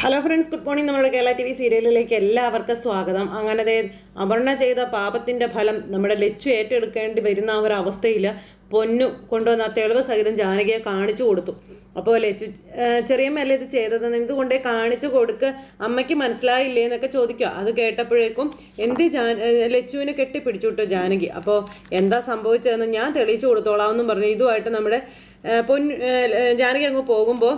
Hello friends good morning നമ്മുടെ Kerala T V സീരിയലിലേക്ക് എല്ലാവർക്കും സ്വാഗതം. അങ്ങനെ അപർണ ചെയ്ത പാപത്തിന്റെ ഫലം നമ്മുടെ ലച്ചു ഏറ്റെടുക്കേണ്ടി വരുന്ന ഒരു അവസ്ഥയിൽ പൊന്നു കൊണ്ടുവന്ന തെളിവ് സഹിതം ജാനകിയെ കാണിച്ചു കൊടുത്തു. അപ്പോൾ ലച്ചു ചെറിയ ചെറിയമ്മയല്ലേ ഇത് ചെയ്തതെന്ന് എന്തുകൊണ്ടേ കാണിച്ചു കൊടുക്ക്. അമ്മയ്ക്ക് മനസ്സിലായില്ലേ എന്നൊക്കെ ചോദിക്കുക. അത് കേട്ടപ്പോഴേക്കും എന്ത് ജാൻ ലച്ചുവിനെ കെട്ടിപ്പിടിച്ചു വിട്ടു ജാനകി. അപ്പോൾ എന്താ സംഭവിച്ചതെന്ന് ഞാൻ തെളിയിച്ചു കൊടുത്തോളാം എന്നും പറഞ്ഞു. ഇതുമായിട്ട് നമ്മുടെ പൊന്നു ജാനകി അങ്ങ് പോകുമ്പോൾ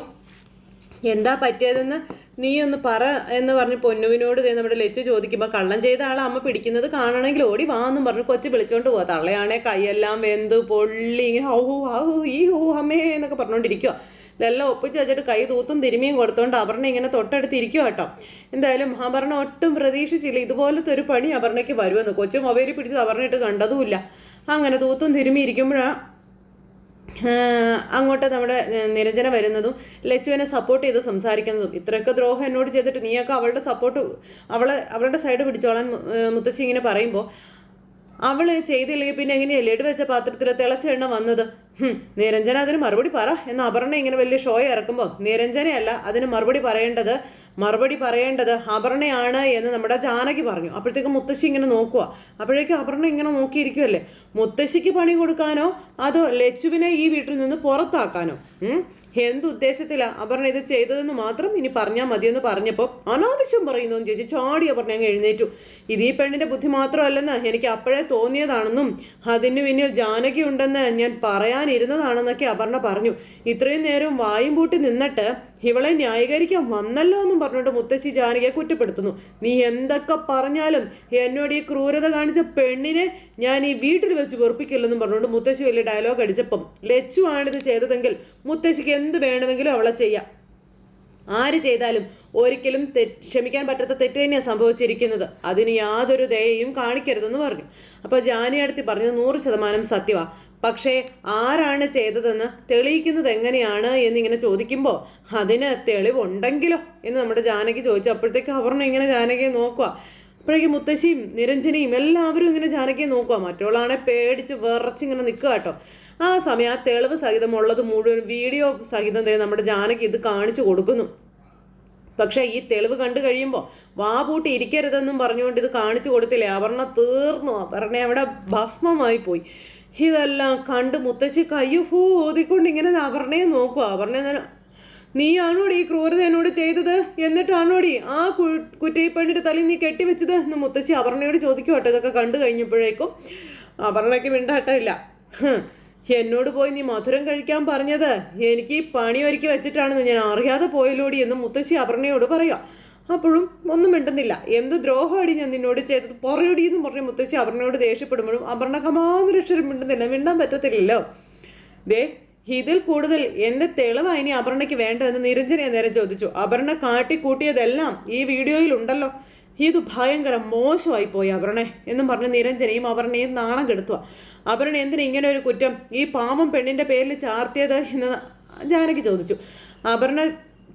എന്താ പറ്റിയതെന്ന് നീ ഒന്ന് പറ എന്ന് പറഞ്ഞ് പൊന്നുവിനോട് ദേ നമ്മുടെ ലച്ചു ചോദിക്കുമ്പോൾ കള്ളം ചെയ്ത ആളെ അമ്മ പിടിക്കുന്നത് കാണണമെങ്കിൽ ഓടി വാ എന്നും പറഞ്ഞ് കൊച്ചു വിളിച്ചോണ്ട് പോവാ. തള്ളയാണെ കൈയെല്ലാം വെന്ത് പൊള്ളി ഇങ്ങനെ ഹൗ ഹൗ ഈ ഹൂ അമ്മേ എന്നൊക്കെ പറഞ്ഞുകൊണ്ടിരിക്കുക ഇതെല്ലാം ഒപ്പിച്ച് വെച്ചിട്ട് കൈ തൂത്തും തിരുമിയും കൊടുത്തോണ്ട് അപർണ ഇങ്ങനെ തൊട്ടടുത്തിരിക്കുക കേട്ടോ. എന്തായാലും അപർണ ഒട്ടും പ്രതീക്ഷിച്ചില്ല ഇതുപോലത്തെ ഒരു പണി അപർണയ്ക്ക് വരുമെന്ന്. കൊച്ചു മൊബൈലിൽ പിടിച്ച് അപർണയിട്ട് കണ്ടതുമില്ല. അങ്ങനെ തൂത്തും തിരുമി ഇരിക്കുമ്പോഴാണ് ആഹ് അങ്ങോട്ട് നമ്മുടെ നിരഞ്ജന വരുന്നതും ലച്ചുവിനെ സപ്പോർട്ട് ചെയ്ത് സംസാരിക്കുന്നതും. ഇത്രയൊക്കെ ദ്രോഹം എന്നോട് ചെയ്തിട്ട് നീയൊക്കെ അവളുടെ സപ്പോർട്ട് അവളെ അവളുടെ സൈഡ് പിടിച്ചോളാൻ മുത്തശ്ശി ഇങ്ങനെ പറയുമ്പോൾ അവൾ ചെയ്തില്ലെങ്കിൽ പിന്നെ എങ്ങനെയാ ലഡു വെച്ച പാത്രത്തിൽ തിളച്ച എണ്ണ വന്നത്? നിരഞ്ജന അതിന് മറുപടി പറ. എന്ന് അപർണ ഇങ്ങനെ വലിയ ഷോ ഇറക്കുമ്പോൾ നിരഞ്ജനയല്ല അതിന് മറുപടി പറയേണ്ടത് മറുപടി പറയേണ്ടത് അപർണയാണ് എന്ന് നമ്മുടെ ജാനകി പറഞ്ഞു. അപ്പോഴത്തേക്ക് മുത്തശ്ശി ഇങ്ങനെ നോക്കുക അപ്പോഴേക്കും അപർണ ഇങ്ങനെ നോക്കിയിരിക്കുമല്ലേ മുത്തശ്ശിക്ക് പണി കൊടുക്കാനോ അതോ ലച്ചുവിനെ ഈ വീട്ടിൽ നിന്ന് പുറത്താക്കാനോ? എന്തുദ്ദേശത്തിലാണ് അപർണ ഇത് ചെയ്തതെന്ന് മാത്രം ഇനി പറഞ്ഞാൽ മതിയെന്ന് പറഞ്ഞപ്പോൾ അനാവശ്യം പറയുന്നു എന്ന് ചോദിച്ചു ചാടി അപർണ അങ്ങ് എഴുന്നേറ്റു. ഇത് ഈ പെണ്ണിന്റെ ബുദ്ധി മാത്രമല്ലെന്ന് എനിക്ക് അപ്പോഴേ തോന്നിയതാണെന്നും അതിന് പിന്നിൽ ജാനകി ഉണ്ടെന്ന് ഞാൻ പറയാനിരുന്നതാണെന്നൊക്കെ അപർണ പറഞ്ഞു. ഇത്രയും നേരം വായും പൂട്ടി നിന്നിട്ട് ഇവളെ ന്യായീകരിക്കാൻ വന്നല്ലോ എന്നും പറഞ്ഞുകൊണ്ട് മുത്തശ്ശി ജാനകിയെ കുറ്റപ്പെടുത്തുന്നു. നീ എന്തൊക്കെ പറഞ്ഞാലും എന്നോട് ഈ ക്രൂരത കാണിച്ച പെണ്ണിനെ ഞാൻ ഈ വീട്ടിൽ വെച്ച് വെറുപ്പിക്കില്ലെന്നും പറഞ്ഞുകൊണ്ട് മുത്തശ്ശി വലിയ ഡയലോഗ് അടിച്ചപ്പം ലച്ചു ആണിത് ചെയ്തതെങ്കിൽ മുത്തശ്ശിക്ക് എന്ത് വേണമെങ്കിലും അവളെ ചെയ്യാം. ആര് ചെയ്താലും ഒരിക്കലും തെറ്റ് ക്ഷമിക്കാൻ പറ്റാത്ത തെറ്റ് തന്നെയാണ് സംഭവിച്ചിരിക്കുന്നത്. അതിന് യാതൊരു ദയയും കാണിക്കരുതെന്ന് പറഞ്ഞു. അപ്പോൾ ജാനി അടുത്ത് പറഞ്ഞത് നൂറ് ശതമാനം സത്യമാണ് പക്ഷേ ആരാണ് ചെയ്തതെന്ന് തെളിയിക്കുന്നത് എങ്ങനെയാണ് എന്നിങ്ങനെ ചോദിക്കുമ്പോൾ അതിന് തെളിവുണ്ടെങ്കിലോ എന്ന് നമ്മുടെ ജാനകി ചോദിച്ചു. അപ്പോഴത്തേക്ക് അവർണം ഇങ്ങനെ ജാനകിയെ നോക്കുക അപ്പോഴേക്കും മുത്തശ്ശിയും നിരഞ്ജനയും എല്ലാവരും ഇങ്ങനെ ജാനകിയെ നോക്കുക മറ്റുള്ളാണെ പേടിച്ച് വിറച്ച് ഇങ്ങനെ നിൽക്കുക കേട്ടോ. ആ സമയം ആ തെളിവ് സഹിതം ഉള്ളത് മുഴുവൻ വീഡിയോ സഹിതം നമ്മുടെ ജാനകി ഇത് കാണിച്ചു കൊടുക്കുന്നു. പക്ഷേ ഈ തെളിവ് കണ്ടു കഴിയുമ്പോൾ വാ പൂട്ടി ഇരിക്കരുതെന്നും പറഞ്ഞുകൊണ്ട് ഇത് കാണിച്ചു കൊടുത്തില്ലേ? അപർണ തീർന്നു. അപർണ അവിടെ ഭസ്മമായി പോയി. ഇതെല്ലാം കണ്ട് മുത്തശ്ശി കയ്യുഹൂ ഓതിക്കൊണ്ട് ഇങ്ങനെ അപർണയെ നോക്കുക. അപർണ നീ നീയാണോടി ഈ ക്രൂരത എന്നോട് ചെയ്തത്? എന്നിട്ടാണോടി ആ കു- കുറ്റയിപ്പെണ്ണിന്റെ തലയിൽ നീ കെട്ടിവെച്ചത്? എന്ന് മുത്തശ്ശി അവർണയോട് ചോദിക്കും കേട്ടോ ഇതൊക്കെ കണ്ടു കഴിഞ്ഞപ്പോഴേക്കും അവർണയ്ക്ക് മിണ്ടാട്ടമില്ല. എന്നോട് പോയി നീ മധുരം കഴിക്കാൻ പറഞ്ഞത്? എനിക്ക് ഈ പണി ഒരുക്കി വെച്ചിട്ടാണെന്ന് ഞാൻ അറിയാതെ പോയല്ലോടി എന്ന് മുത്തശ്ശി അപർണയോട് പറയാം അപ്പോഴും ഒന്നും മിണ്ടുന്നില്ല. എന്ത് ദ്രോഹമടി ഞാൻ നിന്നോട് ചെയ്തത്? പുറയോടി എന്നും പറഞ്ഞ് മുത്തശ്ശി അപർണയോട് ദേഷ്യപ്പെടുമ്പോഴും അപർണ കമാന്നൊരക്ഷരം മിണ്ടുന്നില്ല. മിണ്ടാൻ പറ്റത്തില്ലല്ലോ. ദേ ഇതിൽ കൂടുതൽ എന്ത് തെളിവാ ഇനി അപർണയ്ക്ക് വേണ്ടതെന്ന് നിരഞ്ജന നേരെ ചോദിച്ചു. അപർണ കാട്ടിക്കൂട്ടിയതെല്ലാം ഈ വീഡിയോയിൽ ഉണ്ടല്ലോ. ഇത് ഭയങ്കര മോശമായി പോയി അപർണെ എന്നും പറഞ്ഞ് നിരഞ്ജനയും അപർണയും നാണം കെടുത്തുക അപർണ എന്തിനാ ഇങ്ങനെ ഒരു കുറ്റം? ഈ പാവം പെണ്ണിന്റെ പേരിൽ ചാർത്തിയത് എന്ന് ജാനകി ചോദിച്ചു. അപർണ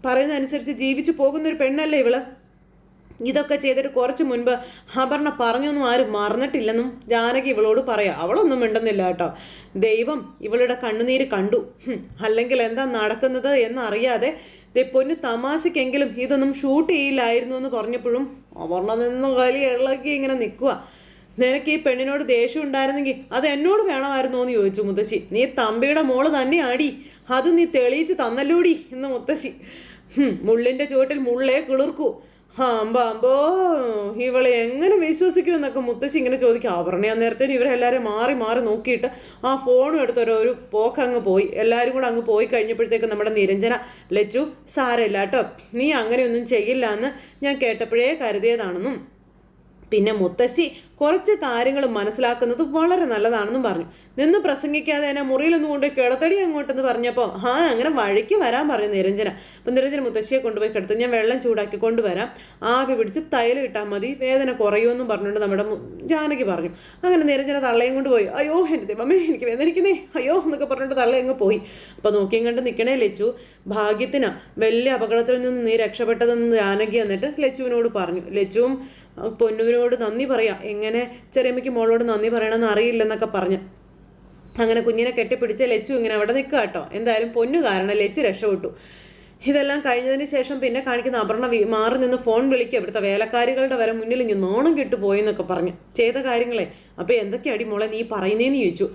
പറയുന്നതനുസരിച്ച് ജീവിച്ചു പോകുന്ന ഒരു പെണ്ണല്ലേ ഇവൾ? ഇതൊക്കെ ചെയ്തിട്ട് കുറച്ച് മുൻപ് അപർണ പറഞ്ഞൊന്നും ആരും മറന്നിട്ടില്ലെന്നും ജാനകി ഇവളോട് പറയാം. അവളൊന്നും മിണ്ടുന്നില്ല കേട്ടോ. ദൈവം ഇവളുടെ കണ്ണുനീര് കണ്ടു. അല്ലെങ്കിൽ എന്താ നടക്കുന്നത് എന്നറിയാതെ ദേ പൊന്നു തമാശക്കെങ്കിലും ഇതൊന്നും ഷൂട്ട് ചെയ്യില്ലായിരുന്നു എന്ന് പറഞ്ഞപ്പോഴും അപർണ നിന്ന് കലി ഇളക്കി ഇങ്ങനെ നിൽക്കുക നിനക്ക് ഈ പെണ്ണിനോട് ദേഷ്യം ഉണ്ടായിരുന്നെങ്കിൽ അത് എന്നോട് വേണമായിരുന്നു എന്ന് ചോദിച്ചു മുത്തശ്ശി. നീ തമ്പിയുടെ മോൾ തന്നെ ആടി അത് നീ തെളിയിച്ച് തന്നല്ലോടി എന്ന് മുത്തശ്ശി. മുള്ളിന്റെ ചുവട്ടിൽ മുള്ളേ കിളിർക്കൂ. അമ്പോ അമ്പോ ഇവളെ എങ്ങനെ വിശ്വസിക്കും എന്നൊക്കെ മുത്തശ്ശി ഇങ്ങനെ ചോദിക്കും. ആഭരണ നേരത്തേന് ഇവരെല്ലാവരും മാറി മാറി നോക്കിയിട്ട് ആ ഫോണും എടുത്തൊരു ഒരു പോക്ക് അങ്ങ് പോയി. എല്ലാവരും കൂടെ അങ്ങ് പോയി കഴിഞ്ഞപ്പോഴത്തേക്ക് നമ്മുടെ നിരഞ്ജന ലച്ചു സാരമില്ല കേട്ടോ നീ അങ്ങനെയൊന്നും ചെയ്യില്ല എന്ന് ഞാൻ കേട്ടപ്പോഴേ കരുതിയതാണെന്നും. പിന്നെ മുത്തശ്ശി കുറച്ച് കാര്യങ്ങൾ മനസ്സിലാക്കുന്നത് വളരെ നല്ലതാണെന്നും പറഞ്ഞു. നിന്ന് പ്രസംഗിക്കാതെ എന്നെ മുറിയിലൊന്നും കൊണ്ട് കിടത്തടി അങ്ങോട്ടെന്ന് പറഞ്ഞപ്പോൾ ആ അങ്ങനെ വഴിക്ക് വരാൻ പറഞ്ഞു നിരഞ്ജന. അപ്പം നിരഞ്ജന മുത്തശ്ശിയെ കൊണ്ടുപോയി കിടത്ത് ഞാൻ വെള്ളം ചൂടാക്കി കൊണ്ടുവരാം. ആവി പിടിച്ച് തൈലം ഇട്ടാൽ മതി വേദന കുറയുമെന്നും പറഞ്ഞുകൊണ്ട് നമ്മുടെ ജാനകി പറഞ്ഞു. അങ്ങനെ നിരഞ്ജന തള്ളയും കൊണ്ട് പോയി അയ്യോ എന്റെ ദൈവമേ എനിക്ക് വേദനിക്കുന്നേ. അയ്യോ എന്നൊക്കെ പറഞ്ഞിട്ട് തള്ളയങ്ങ് പോയി. അപ്പോൾ നോക്കിയും കണ്ട് നിൽക്കണേ ലച്ചു. ഭാഗ്യത്തിനാ വലിയ അപകടത്തിൽ നിന്ന് നീ രക്ഷപ്പെട്ടതെന്ന് ജാനകി എന്നിട്ട് ലച്ചുവിനോട് പറഞ്ഞു. ലച്ചുവും പൊന്നുവിനോട് നന്ദി പറയാം. എങ്ങനെ ചെറിയമ്മയ്ക്ക് മോളോട് നന്ദി പറയണമെന്ന് അറിയില്ലെന്നൊക്കെ പറഞ്ഞു. അങ്ങനെ കുഞ്ഞിനെ കെട്ടിപ്പിടിച്ച് ലച്ചു ഇങ്ങനെ അവിടെ നിൽക്കുക കേട്ടോ എന്തായാലും പൊന്നു കാരണം ലച്ചു രക്ഷപ്പെട്ടു. ഇതെല്ലാം കഴിഞ്ഞതിന് ശേഷം പിന്നെ കാണിക്കുന്ന അപർണ മാറി നിന്ന് ഫോൺ വിളിക്കുക ഇവിടുത്തെ വേലക്കാരികളുടെ വരെ മുന്നിൽ ഇനി നോണം കിട്ടു പോയെന്നൊക്കെ പറഞ്ഞു ചെയ്ത കാര്യങ്ങളെ. അപ്പോൾ എന്തൊക്കെയാടി മോളെ നീ പറയുന്നേന്ന് ചോദിച്ചു.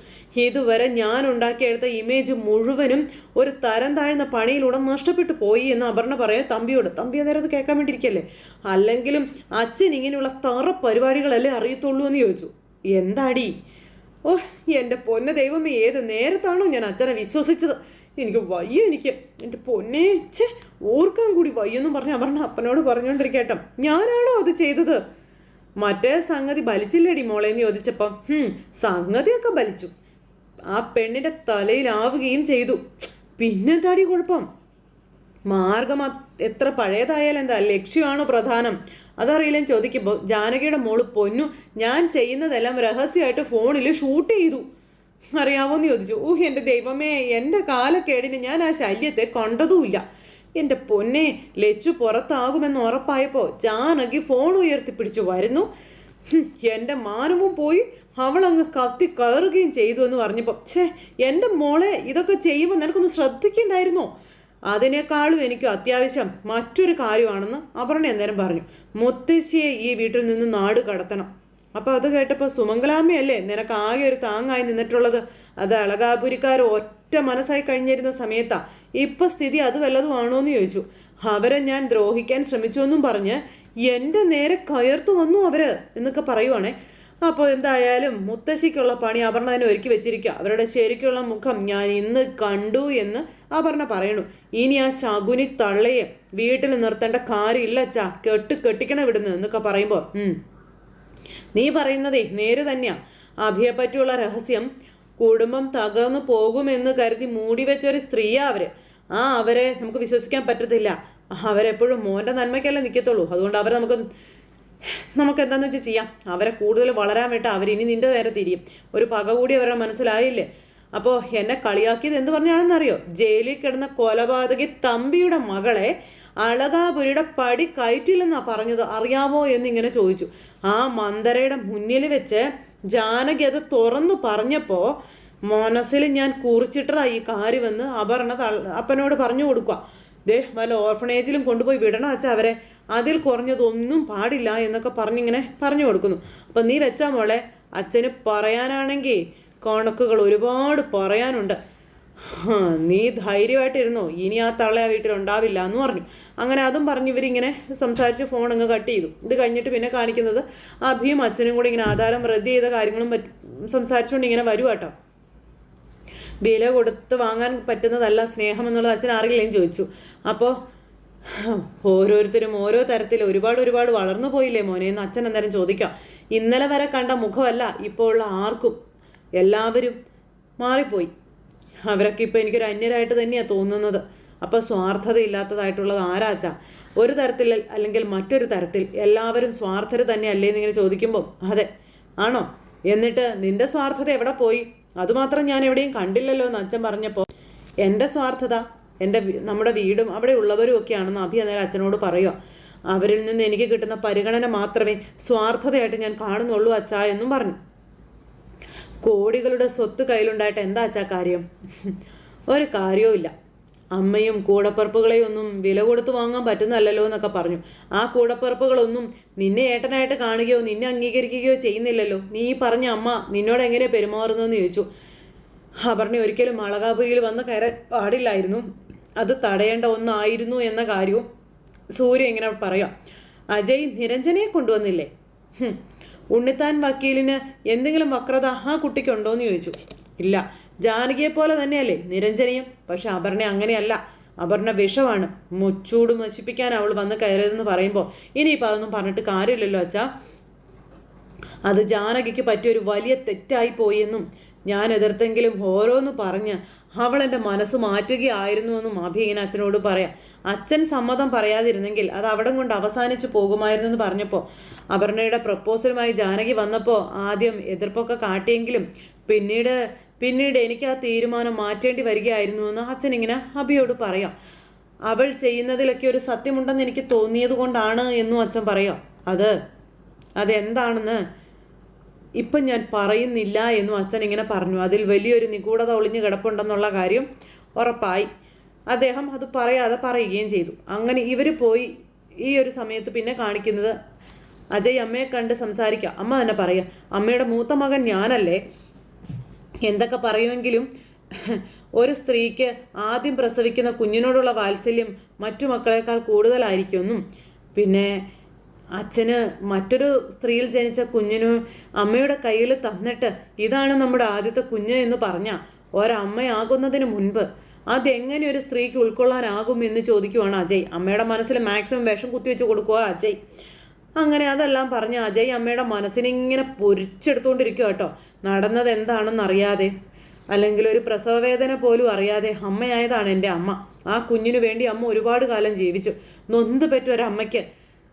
ഇതുവരെ ഞാൻ ഉണ്ടാക്കിയെടുത്ത ഇമേജ് മുഴുവനും ഒരു തരം താഴ്ന്ന പണിയിലൂടെ നഷ്ടപ്പെട്ടു പോയി എന്ന് അപർണ പറയാം. തമ്പിയോട് തമ്പി അന്നേരം അത് കേൾക്കാൻ വേണ്ടിയിരിക്കല്ലേ? അല്ലെങ്കിലും അച്ഛൻ ഇങ്ങനെയുള്ള തറ പരിപാടികളല്ലേ അറിയത്തുള്ളൂ എന്ന് ചോദിച്ചു. എന്താടി? ഓ എന്റെ പൊന്ന ദൈവമേ ഏത് നേരത്താണോ ഞാൻ അച്ഛനെ വിശ്വസിച്ചത്? എനിക്ക് വയ്യ എനിക്ക്. എന്റെ പൊന്നെ ചേ ഓർക്കാൻ കൂടി വയ്യെന്നും പറഞ്ഞ് അപർണ അപ്പനോട് പറഞ്ഞുകൊണ്ടിരിക്കട്ടോ ഞാനാണോ അത് ചെയ്തത്? മറ്റേ സംഗതി ബലിച്ചില്ലേടി മോളേന്ന് ചോദിച്ചപ്പം. സംഗതിയൊക്കെ ബലിച്ചു. ആ പെണ്ണിന്റെ തലയിലാവുകയും ചെയ്തു. പിന്നെന്താടി കുഴപ്പം? മാർഗം എത്ര പഴയതായാലും എന്താ ലക്ഷ്യമാണോ പ്രധാനം? അതറിയില്ല ചോദിക്കുമ്പോൾ ജാനകിയുടെ മോൾ പൊന്നു ഞാൻ ചെയ്യുന്നതെല്ലാം രഹസ്യമായിട്ട് ഫോണിൽ ഷൂട്ട് ചെയ്തു. അറിയാവോന്ന് ചോദിച്ചു. ഊഹ് എന്റെ ദൈവമേ എന്റെ കാലക്കേടിന് ഞാൻ ആ ശല്യത്തെ കണ്ടതുമില്ല. എന്റെ പൊന്നെ ലച്ചു പുറത്താകുമെന്ന് ഉറപ്പായപ്പോൾ ജാനകി ഫോൺ ഉയർത്തി പിടിച്ചു വരുന്നു. എന്റെ മാനവും പോയി അവളങ്ങ് കത്തി കയറുകയും ചെയ്തു എന്ന് പറഞ്ഞപ്പോൾ ഛേ എന്റെ മോളെ ഇതൊക്കെ ചെയ്യുമ്പോൾ നിനക്കൊന്ന് ശ്രദ്ധിക്കണ്ടായിരുന്നോ? അതിനേക്കാളും എനിക്ക് അത്യാവശ്യം മറ്റൊരു കാര്യമാണെന്ന് അപർണ അന്നേരം പറഞ്ഞു. മുത്തശ്ശിയെ ഈ വീട്ടിൽ നിന്ന് നാട് കടത്തണം. അപ്പോൾ അത് കേട്ടപ്പോൾ സുമംഗലാമ്മയല്ലേ നിനക്ക് ആകെ ഒരു താങ്ങായി നിന്നിട്ടുള്ളത്. അത് അളകാപുരിക്കാർ ഒറ്റ മനസ്സായി കഴിഞ്ഞിരുന്ന സമയത്താ. ഇപ്പൊ സ്ഥിതി അത് വല്ലതും എന്ന് ചോദിച്ചു. അവരെ ഞാൻ ദ്രോഹിക്കാൻ ശ്രമിച്ചു എന്നും പറഞ്ഞ് എന്റെ നേരെ കയർത്തു വന്നു അവർ എന്നൊക്കെ പറയുവാണേ. അപ്പോൾ എന്തായാലും മുത്തശ്ശിക്കുള്ള പണി അപർണ തന്നെ ഒരുക്കി വെച്ചിരിക്കുക അവരുടെ ശരിക്കുള്ള മുഖം ഞാൻ ഇന്ന് കണ്ടു എന്ന് അപർണ പറയണു. ഇനി ആ ശകുനി തള്ളയെ വീട്ടിൽ നിർത്തേണ്ട കാര്യമില്ല ചാ കെട്ട് കെട്ടിക്കണ വിടുന്നു എന്നൊക്കെ പറയുമ്പോൾ നീ പറയുന്നതേ നേര് തന്നെയാ. അഭിയെ പറ്റിയുള്ള രഹസ്യം കുടുംബം തകർന്നു പോകുമെന്ന് കരുതി മൂടി വെച്ചൊരു സ്ത്രീയാ അവർ. ആ അവരെ നമുക്ക് വിശ്വസിക്കാൻ പറ്റത്തില്ല. അവരെപ്പോഴും മോന്റെ നന്മയ്ക്കല്ലേ നിൽക്കത്തുള്ളൂ അതുകൊണ്ട് അവരെ നമുക്ക് നമുക്ക് എന്താന്ന് വെച്ചാൽ ചെയ്യാം. അവരെ കൂടുതൽ വളരാൻ വേണ്ട. അവരിനി നിന്റെ നേരെ തിരിയും. ഒരു പക കൂടി അവരുടെ മനസ്സിലായില്ലേ? അപ്പോൾ എന്നെ കളിയാക്കിയത് എന്ത് പറഞ്ഞാണെന്നറിയോ? ജയിലിൽ കിടന്ന കൊലപാതകി തമ്പിയുടെ മകളെ അളകാപുരിയുടെ പടി കയറ്റില്ലെന്നാ പറഞ്ഞത്. അറിയാമോ എന്നിങ്ങനെ ചോദിച്ചു. ആ മന്ദരയുടെ മുന്നിൽ വെച്ച് ജാനകി അത് തുറന്നു പറഞ്ഞപ്പോൾ മനസ്സിൽ ഞാൻ കുറിച്ചിട്ടതാ ഈ കാര്യമെന്ന് അപർണ അപ്പനോട് പറഞ്ഞു കൊടുക്കുക ദേ വല്ല ഓർഫണേജിലും കൊണ്ടുപോയി വിടണം അച്ഛാ അവരെ? അതിൽ കുറഞ്ഞതൊന്നും പാടില്ല എന്നൊക്കെ പറഞ്ഞിങ്ങനെ പറഞ്ഞു കൊടുക്കുന്നു. അപ്പം നീ വെച്ചാ മോളെ. അച്ഛന് പറയാനാണെങ്കിൽ കണക്കുകൾ ഒരുപാട് പറയാനുണ്ട്. നീ ധൈര്യമായിട്ടിരുന്നോ? ഇനി ആ തള്ള ആ വീട്ടിൽ ഉണ്ടാവില്ല എന്ന് പറഞ്ഞു. അങ്ങനെ അതും പറഞ്ഞ് ഇവരിങ്ങനെ സംസാരിച്ച് ഫോൺ അങ്ങ് കട്ട് ചെയ്തു. ഇത് കഴിഞ്ഞിട്ട് പിന്നെ കാണിക്കുന്നത് അഭിയും അച്ഛനും കൂടി ഇങ്ങനെ ആധാരം റദ്ദ് ചെയ്ത കാര്യങ്ങളും സംസാരിച്ചുകൊണ്ട് ഇങ്ങനെ വരുവാട്ടോ വില കൊടുത്ത് വാങ്ങാൻ പറ്റുന്നതല്ല സ്നേഹം എന്നുള്ളത് അച്ഛൻ അറിയില്ലേന്ന് ചോദിച്ചു. അപ്പോൾ ഓരോരുത്തരും ഓരോ തരത്തിൽ ഒരുപാട് ഒരുപാട് വളർന്നു പോയില്ലേ മോനെ എന്ന് അച്ഛൻ അന്നേരം ചോദിക്കാം. ഇന്നലെ വരെ കണ്ട മുഖമല്ല ഇപ്പോൾ ഉള്ള ആർക്കും എല്ലാവരും മാറിപ്പോയി. അവരൊക്കെ ഇപ്പോൾ എനിക്കൊരു അന്യരായിട്ട് തന്നെയാണ് തോന്നുന്നത്. അപ്പോൾ സ്വാർത്ഥതയില്ലാത്തതായിട്ടുള്ളത് ആരാച്ചാ? ഒരു തരത്തിൽ അല്ലെങ്കിൽ മറ്റൊരു തരത്തിൽ എല്ലാവരും സ്വാർത്ഥര് തന്നെ അല്ലേ എന്നിങ്ങനെ ചോദിക്കുമ്പോൾ അതെ. ആണോ? എന്നിട്ട് നിന്റെ സ്വാർത്ഥത എവിടെ പോയി? അതുമാത്രം ഞാൻ എവിടെയും കണ്ടില്ലല്ലോ എന്ന് അച്ഛൻ പറഞ്ഞപ്പോൾ എന്റെ സ്വാർത്ഥത എന്റെ നമ്മുടെ വീടും അവിടെ ഉള്ളവരും ഒക്കെയാണെന്ന് അഭി അന്നേരം അച്ഛനോട് പറയുക അവരിൽ നിന്ന് എനിക്ക് കിട്ടുന്ന പരിഗണന മാത്രമേ സ്വാർത്ഥതയായിട്ട് ഞാൻ കാണുന്നുള്ളൂ അച്ഛാ എന്നും പറഞ്ഞു. കോടികളുടെ സ്വത്ത് കയ്യിലുണ്ടായിട്ട് എന്താ അച്ഛാ കാര്യം? ഒരു കാര്യവും അമ്മയും കൂടപ്പറപ്പുകളെയൊന്നും വില കൊടുത്ത് വാങ്ങാൻ പറ്റുന്നല്ലോ എന്നൊക്കെ പറഞ്ഞു. ആ കൂടപ്പറപ്പുകളൊന്നും നിന്നെ ഏട്ടനായിട്ട് കാണുകയോ നിന്നെ അംഗീകരിക്കുകയോ ചെയ്യുന്നില്ലല്ലോ. നീ ഈ പറഞ്ഞ അമ്മ നിന്നോട് എങ്ങനെ പെരുമാറുന്നതെന്ന് ചോദിച്ചു. അപർണ ഒരിക്കലും മളകാപുരിയിൽ വന്ന് കയറാൻ പാടില്ലായിരുന്നു. അത് തടയേണ്ട ഒന്നായിരുന്നു എന്ന കാര്യവും സൂര്യ ഇങ്ങനെ പറയാം. അജയ് നിരഞ്ജനയെ കൊണ്ടുവന്നില്ലേ? ഉണ്ണിത്താൻ വക്കീലിന് എന്തെങ്കിലും വക്രത ആ കുട്ടിക്കുണ്ടോയെന്ന് ചോദിച്ചു. ഇല്ല ജാനകിയെ പോലെ തന്നെയല്ലേ? നിരഞ്ജനിയും. പക്ഷെ അപർണ അങ്ങനെയല്ല. അപർണ വിഷമാണ്. മുച്ചൂട് നശിപ്പിക്കാൻ അവൾ വന്ന് കയറിയതെന്ന് പറയുമ്പോൾ ഇനിയിപ്പോൾ അതൊന്നും പറഞ്ഞിട്ട് കാര്യമില്ലല്ലോ അച്ഛാ. അത് ജാനകിക്ക് പറ്റിയ ഒരു വലിയ തെറ്റായി പോയെന്നും ഞാൻ എതിർത്തെങ്കിലും ഓരോന്ന് പറഞ്ഞ് അവൾ എന്റെ മനസ്സ് മാറ്റുകയായിരുന്നുവെന്നും അഭി ഇങ്ങനെ അച്ഛനോട് പറയാം. അച്ഛൻ സമ്മതം പറയാതിരുന്നെങ്കിൽ അത് അവിടം കൊണ്ട് അവസാനിച്ചു പോകുമായിരുന്നു എന്ന് പറഞ്ഞപ്പോൾ അപർണയുടെ പ്രപ്പോസലുമായി ജാനകി വന്നപ്പോൾ ആദ്യം എതിർപ്പൊക്കെ കാട്ടിയെങ്കിലും പിന്നീട് പിന്നീട് എനിക്ക് ആ തീരുമാനം മാറ്റേണ്ടി വരികയായിരുന്നു എന്ന് അച്ഛൻ ഇങ്ങനെ അഭിയോട് പറയാം. അവൾ ചെയ്യുന്നതിലൊക്കെ ഒരു സത്യമുണ്ടെന്ന് എനിക്ക് തോന്നിയത് കൊണ്ടാണ് എന്നും അച്ഛൻ പറയാം. അത് അതെന്താണെന്ന് ഇപ്പം ഞാൻ പറയുന്നില്ല എന്നും അച്ഛൻ ഇങ്ങനെ പറഞ്ഞു. അതിൽ വലിയൊരു നിഗൂഢത ഒളിഞ്ഞു കിടപ്പുണ്ടെന്നുള്ള കാര്യം ഉറപ്പായി. അദ്ദേഹം അത് പറയാതെ പറയുകയും ചെയ്തു. അങ്ങനെ ഇവർ പോയി ഈ ഒരു സമയത്ത് പിന്നെ കാണിക്കുന്നത് അജയ് അമ്മയെ കണ്ട് സംസാരിക്കുക അമ്മ തന്നെ പറയുക അമ്മയുടെ മൂത്ത മകൻ ഞാനല്ലേ? എന്തൊക്കെ പറയുമെങ്കിലും ഒരു സ്ത്രീക്ക് ആദ്യം പ്രസവിക്കുന്ന കുഞ്ഞിനോടുള്ള വാത്സല്യം മറ്റു മക്കളെക്കാൾ കൂടുതലായിരിക്കുമെന്നും പിന്നെ അച്ഛന് മറ്റൊരു സ്ത്രീയിൽ ജനിച്ച കുഞ്ഞിന് അമ്മയുടെ കയ്യിൽ തന്നിട്ട് ഇതാണ് നമ്മുടെ ആദ്യത്തെ കുഞ്ഞ് എന്ന് പറഞ്ഞ ഒരമ്മയാകുന്നതിന് മുൻപ് അതെങ്ങനെ ഒരു സ്ത്രീക്ക് ഉൾക്കൊള്ളാനാകും എന്ന് ചോദിക്കുവാണ് അജയ്. അമ്മയുടെ മനസ്സിൽ മാക്സിമം വിഷം കുത്തിവെച്ച് കൊടുക്കുക അജയ്. അങ്ങനെ അതെല്ലാം പറഞ്ഞ് അജയ് അമ്മയുടെ മനസ്സിനിങ്ങനെ പൊരിച്ചെടുത്തുകൊണ്ടിരിക്കുക കേട്ടോ. നടന്നത് എന്താണെന്ന് അറിയാതെ അല്ലെങ്കിൽ ഒരു പ്രസവവേദന പോലും അറിയാതെ അമ്മയായതാണ് എന്റെ അമ്മ. ആ കുഞ്ഞിനു വേണ്ടി അമ്മ ഒരുപാട് കാലം ജീവിച്ചു. നൊന്ത് പറ്റൊരമ്മയ്ക്ക്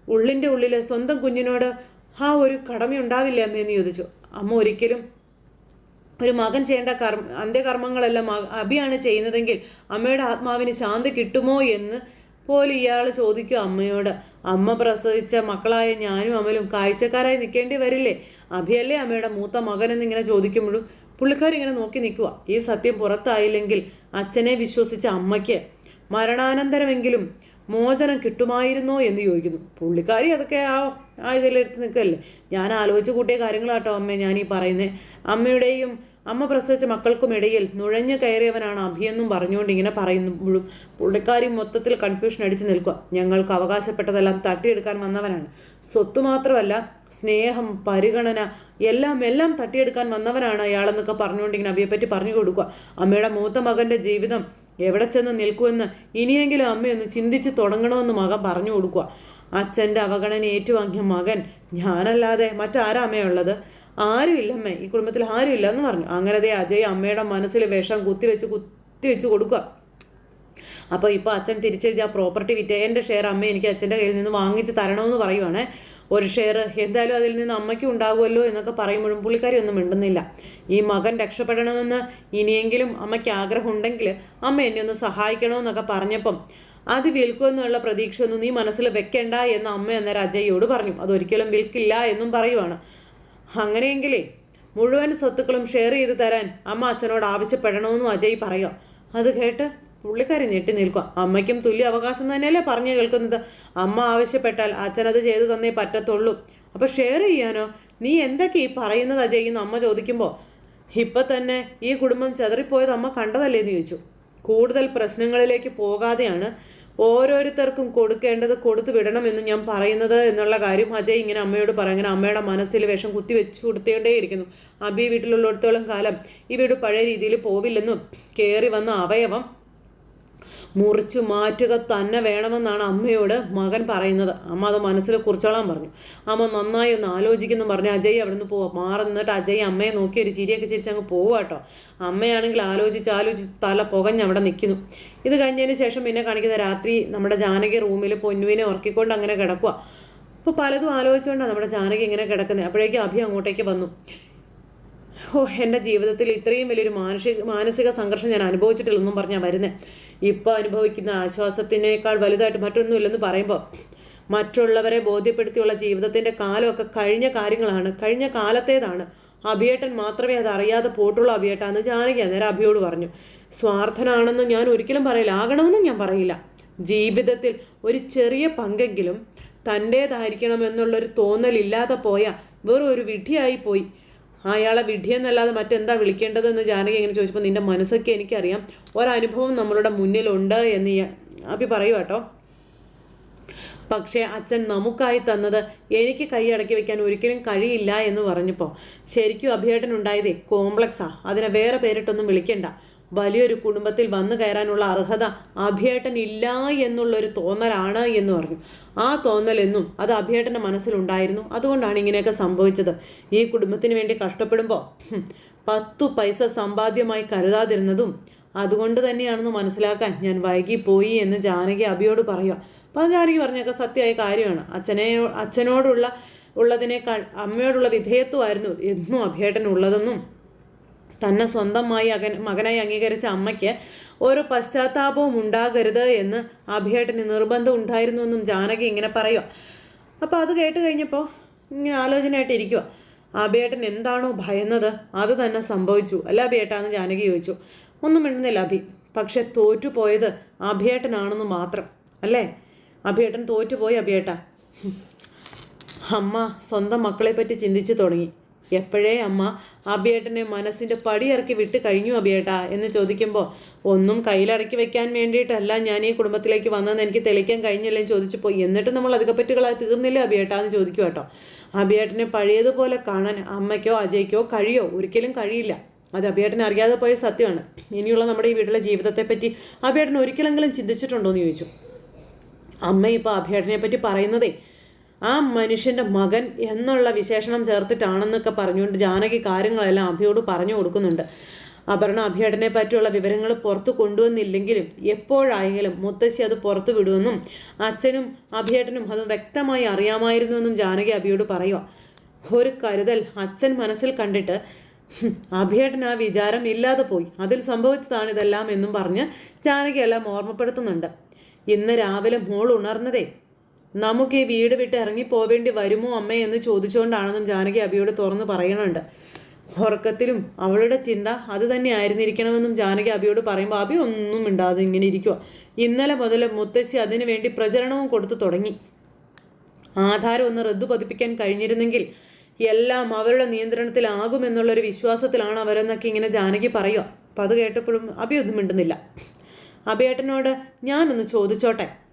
ഉള്ളിന്റെ ഉള്ളിൽ സ്വന്തം കുഞ്ഞിനോട് ആ ഒരു കടമയുണ്ടാവില്ല അമ്മയെന്ന് ചോദിച്ചു. അമ്മ ഒരിക്കലും ഒരു മകൻ ചെയ്യേണ്ട കർമ്മ അന്ത്യകർമ്മങ്ങളെല്ലാം അഭിയാണ് ചെയ്യുന്നതെങ്കിൽ അമ്മയുടെ ആത്മാവിന് ശാന്തി കിട്ടുമോ എന്ന് പോലും ഇയാൾ ചോദിക്കും അമ്മയോട്. അമ്മ പ്രസവിച്ച മക്കളായ ഞാനും അമലും കാഴ്ചക്കാരായി നിൽക്കേണ്ടി വരില്ലേ? അഭിയല്ലേ അമ്മയുടെ മൂത്ത മകനെന്നിങ്ങനെ ചോദിക്കുമ്പോഴും പുള്ളിക്കാരിങ്ങനെ നോക്കി നിൽക്കുക ഈ സത്യം പുറത്തായില്ലെങ്കിൽ അച്ഛനെ വിശ്വസിച്ച അമ്മയ്ക്ക് മരണാനന്തരമെങ്കിലും മോചനം കിട്ടുമായിരുന്നോ എന്ന് ചോദിക്കുന്നു. പുള്ളിക്കാരി അതൊക്കെ ആ ആ ഇതിലെടുത്ത് നിൽക്കല്ലേ? ഞാൻ ആലോചിച്ച് കൂട്ടിയ കാര്യങ്ങളാട്ടോ അമ്മ ഞാൻ ഈ പറയുന്നത് അമ്മയുടെയും അമ്മ പ്രസവിച്ച മക്കൾക്കും ഇടയിൽ നുഴഞ്ഞു കയറിയവനാണ് അഭിയെന്നും പറഞ്ഞുകൊണ്ട് ഇങ്ങനെ പറയുമ്പോഴും പുള്ളിക്കാരി മൊത്തത്തിൽ കൺഫ്യൂഷൻ അടിച്ചു നിൽക്കുക. ഞങ്ങൾക്ക് അവകാശപ്പെട്ടതെല്ലാം തട്ടിയെടുക്കാൻ വന്നവനാണ് സ്വത്ത് മാത്രമല്ല സ്നേഹം പരിഗണന എല്ലാം എല്ലാം തട്ടിയെടുക്കാൻ വന്നവനാണ് അയാളെന്നൊക്കെ പറഞ്ഞുകൊണ്ട് ഇങ്ങനെ അഭിയെപ്പറ്റി പറഞ്ഞു കൊടുക്കുക. അമ്മയുടെ മൂത്ത മകന്റെ ജീവിതം എവിടെ ചെന്ന് നിൽക്കുമെന്ന് ഇനിയെങ്കിലും അമ്മയൊന്ന് ചിന്തിച്ച് തുടങ്ങണമെന്ന് മകൻ പറഞ്ഞു കൊടുക്കുക. അച്ഛന്റെ അവഗണന ഏറ്റുവാങ്ങിയ മകൻ ഞാനല്ലാതെ മറ്റാരാ അമ്മയുള്ളത് ആരുമില്ലമ്മേ ഈ കുടുംബത്തിൽ ആരുമില്ല എന്ന് പറഞ്ഞു. അങ്ങനെ ദേ അജയ് അമ്മയുടെ മനസ്സിൽ വിഷം കുത്തിവെച്ച് കുത്തിവെച്ച് കൊടുക്കുക. അപ്പോൾ ഇപ്പോൾ അച്ഛൻ തിരിച്ചെഴുതി ആ പ്രോപ്പർട്ടി വിറ്റ് എന്റെ ഷെയർ അമ്മ എനിക്ക് അച്ഛന്റെ കയ്യിൽ നിന്ന് വാങ്ങിച്ച് തരണമെന്ന് പറയുവാണേ. ഒരു ഷെയർ എന്തായാലും അതിൽ നിന്ന് അമ്മയ്ക്കും ഉണ്ടാകുമല്ലോ എന്നൊക്കെ പറയുമ്പോഴും പുള്ളിക്കാരി ഒന്നും മിണ്ടുന്നില്ല. ഈ മകൻ രക്ഷപ്പെടണമെന്ന് ഇനിയെങ്കിലും അമ്മയ്ക്ക് ആഗ്രഹം ആഗ്രഹമുണ്ടെങ്കിൽ അമ്മ എന്നെ ഒന്ന് സഹായിക്കണമെന്നൊക്കെ പറഞ്ഞപ്പം അത് വിൽക്കുമെന്നുള്ള പ്രതീക്ഷയൊന്നും നീ മനസ്സിൽ വെക്കേണ്ട എന്ന് അമ്മ എന്നേരം അജയോട് പറഞ്ഞു. അതൊരിക്കലും വിൽക്കില്ല എന്നും പറയുവാണ്. അങ്ങനെയെങ്കിലേ മുഴുവൻ സ്വത്തുക്കളും ഷെയർ ചെയ്ത് തരാൻ അമ്മ അച്ഛനോട് ആവശ്യപ്പെടണമെന്നും അജയ് പറയാം അത് കേട്ട് പുള്ളിക്കാരി ഞെട്ടി നിൽക്കുക. അമ്മയ്ക്കും തുല്യ അവകാശം തന്നെയല്ലേ പറഞ്ഞു കേൾക്കുന്നത്? അമ്മ ആവശ്യപ്പെട്ടാൽ അച്ഛൻ അത് ചെയ്തു തന്നേ പറ്റത്തുള്ളൂ. അപ്പോൾ ഷെയർ ചെയ്യാനോ? നീ എന്തൊക്കെ ഈ പറയുന്നത് അജയ് എന്ന് അമ്മ ചോദിക്കുമ്പോൾ ഇപ്പം തന്നെ ഈ കുടുംബം ചെതറിപ്പോയത് അമ്മ കണ്ടതല്ലേ എന്ന് ചോദിച്ചു. കൂടുതൽ പ്രശ്നങ്ങളിലേക്ക് പോകാതെയാണ് ഓരോരുത്തർക്കും കൊടുക്കേണ്ടത് കൊടുത്തു വിടണമെന്ന് ഞാൻ പറയുന്നത് എന്നുള്ള കാര്യം അജയ് ഇങ്ങനെ അമ്മയോട് പറയും അങ്ങനെ അമ്മയുടെ മനസ്സിൽ വിഷം കുത്തി വെച്ചു കൊടുത്തേണ്ടേയിരിക്കുന്നു അബി വീട്ടിലുള്ളിടത്തോളം കാലം ഈ വീട് പഴയ രീതിയിൽ പോവില്ലെന്നും കയറി വന്ന അവയവം മുറിച്ചു മാറ്റുക തന്നെ വേണമെന്നാണ് അമ്മയോട് മകൻ പറയുന്നത്. അമ്മ അത് മനസ്സിൽ കുറിച്ചോളാൻ പറഞ്ഞു. അമ്മ നന്നായി ഒന്ന് ആലോചിക്കുന്നു പറഞ്ഞു അജയ് അവിടെ നിന്ന് പോവാം. മാറി നിന്നിട്ട് അജയ് അമ്മയെ നോക്കി ഒരു ചിരിയൊക്കെ ചിരിച്ച് അങ്ങ് പോവുക കേട്ടോ അമ്മയാണെങ്കിൽ ആലോചിച്ച് ആലോചിച്ച് തല പുകഞ്ഞ് അവിടെ നിൽക്കുന്നു ഇത് കഴിഞ്ഞതിന് ശേഷം പിന്നെ കാണിക്കുന്ന രാത്രി നമ്മുടെ ജാനകി റൂമിൽ പൊന്നുവിനെ ഉറക്കിക്കൊണ്ട് അങ്ങനെ കിടക്കുക അപ്പോൾ പലതും ആലോചിച്ചുകൊണ്ടാണ് നമ്മുടെ ജാനകി ഇങ്ങനെ കിടക്കുന്നത് അപ്പോഴേക്കും അഭി അങ്ങോട്ടേക്ക് വന്നു. ഓ എന്റെ ജീവിതത്തിൽ ഇത്രയും വലിയൊരു മാനസിക മാനസിക സംഘർഷം ഞാൻ അനുഭവിച്ചിട്ടില്ലെന്നും പറഞ്ഞാൽ വരുന്നത് ഇപ്പോൾ അനുഭവിക്കുന്ന ആശ്വാസത്തിനേക്കാൾ വലുതായിട്ട് മറ്റൊന്നുമില്ലെന്ന് പറയുമ്പോൾ മറ്റുള്ളവരെ ബോധ്യപ്പെടുത്തിയുള്ള ജീവിതത്തിന്റെ കാലമൊക്കെ കഴിഞ്ഞ കാര്യങ്ങളാണ് കഴിഞ്ഞ കാലത്തേതാണ്. അഭിയേട്ടൻ മാത്രമേ അത് അറിയാതെ പോട്ടുള്ള അഭിയേട്ടാന്ന് ജാനകി അന്നേരം അഭിയോട് പറഞ്ഞു. സ്വാർത്ഥനാണെന്ന് ഞാൻ ഒരിക്കലും പറയില്ല ആകണമെന്നും ഞാൻ പറയില്ല. ജീവിതത്തിൽ ഒരു ചെറിയ പങ്കെങ്കിലും തന്റേതായിരിക്കണമെന്നുള്ളൊരു തോന്നലില്ലാതെ പോയ വെറും ഒരു വിധിയായി പോയി. അയാളെ വിഡ്ഢിയെന്നല്ലാതെ മറ്റെന്താ വിളിക്കേണ്ടതെന്ന് ജാനകി ഇങ്ങനെ ചോദിച്ചപ്പോൾ നിന്റെ മനസ്സൊക്കെ എനിക്കറിയാം. ഒരനുഭവം നമ്മളുടെ മുന്നിലുണ്ട് എന്ന് അഭി പറയൂ കേട്ടോ. പക്ഷേ അച്ഛൻ നമുക്കായി തന്നത് എനിക്ക് കൈ അടക്കി വെക്കാൻ ഒരിക്കലും കഴിയില്ല എന്ന് പറഞ്ഞപ്പോൾ ശരിക്കും അഭിയേട്ടൻ ഉണ്ടായതേ കോംപ്ലക്സാ. അതിനെ വേറെ പേരിട്ടൊന്നും വിളിക്കണ്ട. വലിയൊരു കുടുംബത്തിൽ വന്നു കയറാനുള്ള അർഹത അഭിയേട്ടൻ ഇല്ല എന്നുള്ളൊരു തോന്നലാണ് എന്ന് പറഞ്ഞു. ആ തോന്നലെന്നും അത് അഭിയേട്ടന്റെ മനസ്സിലുണ്ടായിരുന്നു. അതുകൊണ്ടാണ് ഇങ്ങനെയൊക്കെ സംഭവിച്ചത്. ഈ കുടുംബത്തിന് വേണ്ടി കഷ്ടപ്പെടുമ്പോൾ പത്തു പൈസ സമ്പാദ്യമായി കരുതാതിരുന്നതും അതുകൊണ്ട് തന്നെയാണെന്ന് മനസ്സിലാക്കാൻ ഞാൻ വൈകിപ്പോയി എന്ന് ജാനകി അഭിയോട് പറയുക. അപ്പോൾ ജാനകി പറഞ്ഞൊക്കെ സത്യമായ കാര്യമാണ്. അച്ഛനെ അച്ഛനോടുള്ള ഉള്ളതിനേക്കാൾ അമ്മയോടുള്ള വിധേയത്വമായിരുന്നു എന്നും അഭിയേട്ടൻ ഉള്ളതെന്നും തന്നെ സ്വന്തമായി അകൻ മകനായി അംഗീകരിച്ച അമ്മയ്ക്ക് ഒരു പശ്ചാത്താപവും ഉണ്ടാകരുത് എന്ന് അഭിയേട്ടന് നിർബന്ധം ഉണ്ടായിരുന്നു എന്നും ജാനകി ഇങ്ങനെ പറയുക അപ്പോൾ അത് കേട്ട് കഴിഞ്ഞപ്പോൾ ഇങ്ങനെ ആലോചനയായിട്ട് ഇരിക്കുക അഭിയേട്ടൻ എന്താണോ ഭയന്നത് അത് തന്നെ സംഭവിച്ചു. അല്ല അഭിയേട്ടാന്ന് ജാനകി ചോദിച്ചു. ഒന്നും മിണ്ടുന്നില്ല അഭി. പക്ഷെ തോറ്റുപോയത് അഭിയേട്ടനാണെന്ന് മാത്രം. അല്ലേ? അഭിയേട്ടൻ തോറ്റുപോയി അഭിയേട്ട. അമ്മ സ്വന്തം മക്കളെ പറ്റി ചിന്തിച്ചു തുടങ്ങി. എപ്പോഴേ അമ്മ അഭിയേട്ടനെ മനസ്സിന്റെ പടിയിറക്കി വിട്ട് കഴിഞ്ഞു അബിയേട്ടാ എന്ന് ചോദിക്കുമ്പോൾ ഒന്നും കയ്യിലടക്കി വെക്കാൻ വേണ്ടിയിട്ടല്ല ഞാൻ ഈ കുടുംബത്തിലേക്ക് വന്നതെന്ന് എനിക്ക് തെളിയിക്കാൻ കഴിഞ്ഞില്ലെന്ന് ചോദിച്ചപ്പോൾ എന്നിട്ട് നമ്മൾ അധികപ്പറ്റുകളായി തീർന്നില്ലേ അബിയേട്ടാ എന്ന് ചോദിക്കും കേട്ടോ അബിയേട്ടനെ പഴയതുപോലെ കാണാൻ അമ്മയ്ക്കോ അജയ്ക്കോ കഴിയോ? ഒരിക്കലും കഴിയില്ല. അത് അബിയേട്ടൻ അറിയാതെ പോയ സത്യമാണ്. ഇനിയുള്ള നമ്മുടെ ഈ വീട്ടിലെ ജീവിതത്തെപ്പറ്റി അബിയേട്ടൻ ഒരിക്കലെങ്കിലും ചിന്തിച്ചിട്ടുണ്ടോ എന്ന് ചോദിച്ചു. അമ്മ ഇപ്പോൾ അഭിയേട്ടനെ പറ്റി പറയുന്നതേ ആ മനുഷ്യന്റെ മകൻ എന്നുള്ള വിശേഷണം ചേർത്തിട്ടാണെന്നൊക്കെ പറഞ്ഞുകൊണ്ട് ജാനകി കാര്യങ്ങളെല്ലാം അഭിയോട് പറഞ്ഞു കൊടുക്കുന്നുണ്ട്. അപർണ അഭിയേട്ടനെ പറ്റിയുള്ള വിവരങ്ങൾ പുറത്തു കൊണ്ടുവന്നില്ലെങ്കിലും എപ്പോഴായെങ്കിലും മുത്തശ്ശി അത് പുറത്തു വിടുമെന്നും അച്ഛനും അഭിയേട്ടനും അത് വ്യക്തമായി അറിയാമായിരുന്നുവെന്നും ജാനകി അഭിയോട് പറയുക. ഒരു കരുതൽ അച്ഛൻ മനസ്സിൽ കണ്ടിട്ട് അഭിയേട്ടൻ ആ വിചാരം ഇല്ലാതെ പോയി. അതിൽ സംഭവിച്ചതാണ് ഇതെല്ലാം എന്നും പറഞ്ഞ് ജാനകിയെല്ലാം ഓർമ്മപ്പെടുത്തുന്നുണ്ട്. ഇന്ന് രാവിലെ മോൾ ഉണർന്നതേ നമുക്ക് ഈ വീട് വിട്ട് ഇറങ്ങി പോവേണ്ടി വരുമോ അമ്മേ എന്ന് ചോദിച്ചുകൊണ്ടാണെന്നും ജാനകി അബിയോട് തുറന്ന് പറയുന്നുണ്ട്. ഉറക്കത്തിലും അവളുടെ ചിന്ത അത് തന്നെ ആയിരുന്നിരിക്കണമെന്നും ജാനകി അബിയോട് പറയുമ്പോൾ അബി ഒന്നും മിണ്ടാതെ ഇങ്ങനെ ഇരിക്കുക ഇന്നലെ മുതൽ മുത്തശ്ശി അതിനു വേണ്ടി പ്രചരണവും കൊടുത്തു തുടങ്ങി. ആധാരം ഒന്ന് റദ്ദു പതിപ്പിക്കാൻ കഴിഞ്ഞിരുന്നെങ്കിൽ എല്ലാം അവരുടെ നിയന്ത്രണത്തിലാകുമെന്നുള്ളൊരു വിശ്വാസത്തിലാണ് അവരെന്നൊക്കെ ഇങ്ങനെ ജാനകി പറയുക അപ്പം അത് കേട്ടപ്പോഴും അബി ഒന്നും മിണ്ടുന്നില്ല. അബിയേട്ടനോട് ഞാനൊന്ന് ചോദിച്ചോട്ടെ.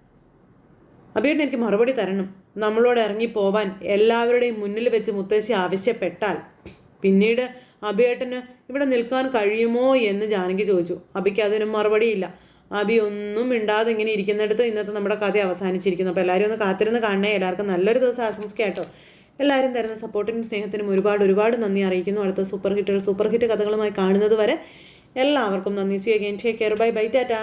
അബിയേട്ടൻ എനിക്ക് മറുപടി തരണം. നമ്മളോട് ഇറങ്ങി പോവാൻ എല്ലാവരുടെയും മുന്നിൽ വെച്ച് മുത്തശ്ശി ആവശ്യപ്പെട്ടാൽ പിന്നീട് അബിയേട്ടന് ഇവിടെ നിൽക്കാൻ കഴിയുമോ എന്ന് ജാനകി ചോദിച്ചു. അബിക്ക് അതിന് മറുപടിയില്ല അബി ഒന്നും മിണ്ടാതെ ഇങ്ങനെ ഇരിക്കുന്നിടത്ത് ഇന്നത്തെ നമ്മുടെ കഥ അവസാനിച്ചിരിക്കുന്നു. അപ്പോൾ എല്ലാവരും ഒന്ന് കാത്തിരുന്ന് കാണണേ. എല്ലാവർക്കും നല്ലൊരു ദിവസം ആശംസിക്കാട്ടോ എല്ലാവരും തരുന്ന സപ്പോർട്ടിനും സ്നേഹത്തിനും ഒരുപാട് ഒരുപാട് നന്ദി അറിയിക്കുന്നു. അടുത്ത സൂപ്പർ ഹിറ്റുകൾ സൂപ്പർ ഹിറ്റ് കഥകളുമായി കാണുന്നത് വരെ എല്ലാവർക്കും നന്ദി. See again take care bye bye tata